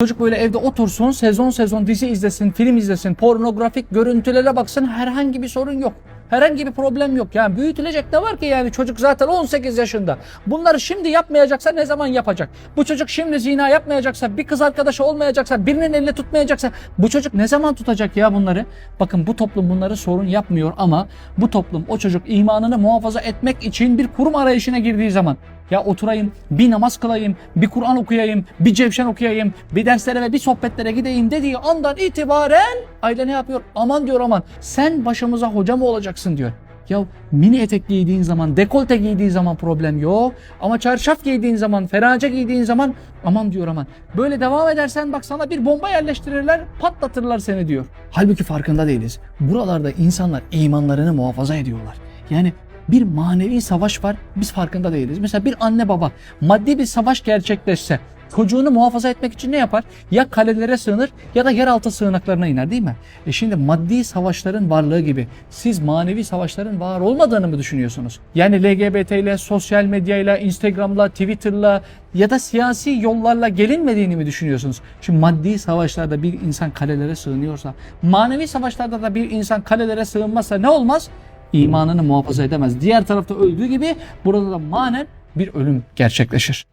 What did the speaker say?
Çocuk böyle evde otursun, sezon sezon dizi izlesin, film izlesin, pornografik görüntülere baksın herhangi bir sorun yok. Herhangi bir problem yok. Yani büyütülecek ne var ki yani çocuk zaten 18 yaşında. Bunları şimdi yapmayacaksa ne zaman yapacak? Bu çocuk şimdi zina yapmayacaksa, bir kız arkadaşı olmayacaksa, birinin elini tutmayacaksa bu çocuk ne zaman tutacak ya bunları? Bakın bu toplum bunları sorun yapmıyor ama bu toplum o çocuk imanını muhafaza etmek için bir kurum arayışına girdiği zaman ya oturayım, bir namaz kılayım, bir Kur'an okuyayım, bir cevşen okuyayım, bir derslere ve bir sohbetlere gideyim dediği andan itibaren aile ne yapıyor? Aman diyor aman sen başımıza hoca mı olacaksın diyor. Ya mini etek giydiğin zaman, dekolte giydiğin zaman problem yok. Ama çarşaf giydiğin zaman, ferace giydiğin zaman aman diyor aman. Böyle devam edersen bak sana bir bomba yerleştirirler, patlatırlar seni diyor. Halbuki farkında değiliz. Buralarda insanlar imanlarını muhafaza ediyorlar. Yani bir manevi savaş var biz farkında değiliz. Mesela bir anne baba maddi bir savaş gerçekleşse çocuğunu muhafaza etmek için ne yapar? Ya kalelere sığınır ya da yeraltı sığınaklarına iner değil mi? E şimdi maddi savaşların varlığı gibi siz manevi savaşların var olmadığını mı düşünüyorsunuz? Yani LGBT ile, sosyal medyayla, Instagram'la, Twitter'la ya da siyasi yollarla gelinmediğini mi düşünüyorsunuz? Şimdi maddi savaşlarda bir insan kalelere sığınıyorsa, manevi savaşlarda da bir insan kalelere sığınmazsa ne olmaz? İmanını muhafaza edemez. Diğer tarafta öldüğü gibi burada da manen bir ölüm gerçekleşir.